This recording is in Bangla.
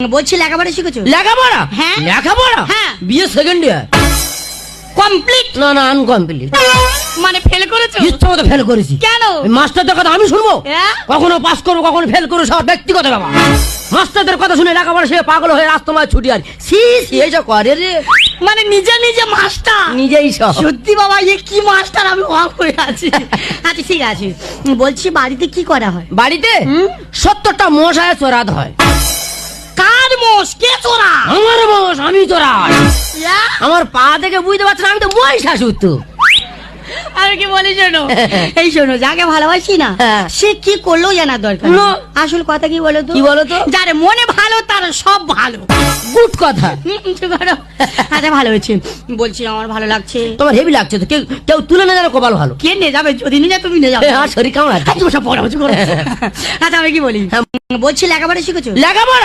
বলছি লেখাপড়া শিখেছো? লেখাপড়া? হ্যাঁ। লেখাপড়া? হ্যাঁ। বিয়ে সেকেন্ড ইয়ার কমপ্লিট না না আনকমপ্লিট মানে ফেল করেছ? ইচ্ছা মতো ফেল করেছি। কেন? এই মাস্টারদের কথা আমি শুনব? হ্যাঁ? কখনো পাস করব কখনো ফেল করব সব ব্যক্তিগত ব্যাপার। মাস্টারদের কথা শুনে লেখাপড়া সে পাগল হয়ে রাস্তায় ছুটি আর সি সি এইসব করে রে। মানে নিজে নিজে মাস্টার নিজেই সব। সত্যি বাবা এ কি মাস্টার আমি অবাক হয়ে আছি। আচ্ছা ঠিক আছে। বলছি বাড়িতে কি করা হয়? বাড়িতে? সত্তরটা মশায় চোরাত হয়। মোষ কে চোরা আমার মোষ আমি আমার পা দেখে বুঝতে পারছ আমি তো তো। আমি কি বলি শোনো? এই শোনো যাকে ভালোবাসি না হ্যাঁ। সে কি জানার দরকার আসল কথা কি বলো তো? কি বলো তো? যার মনে ভালো তার সব ভালো। গুড কথা। আচ্ছা ভালো হয়েছে। বলছি আমার ভালো লাগছে। তোমার হেভি লাগছে তো। কেউ কেউ তুলে না জানো কপাল ভালো। কে নিয়ে যাবে? যদি নিয়ে যায় তুমি নিয়ে যাবে আর শরীর কেমন আছে? আচ্ছা আচ্ছা আমি কি বলি? বলছি লেখাপড়া শিখেছো? লেখাপড়া?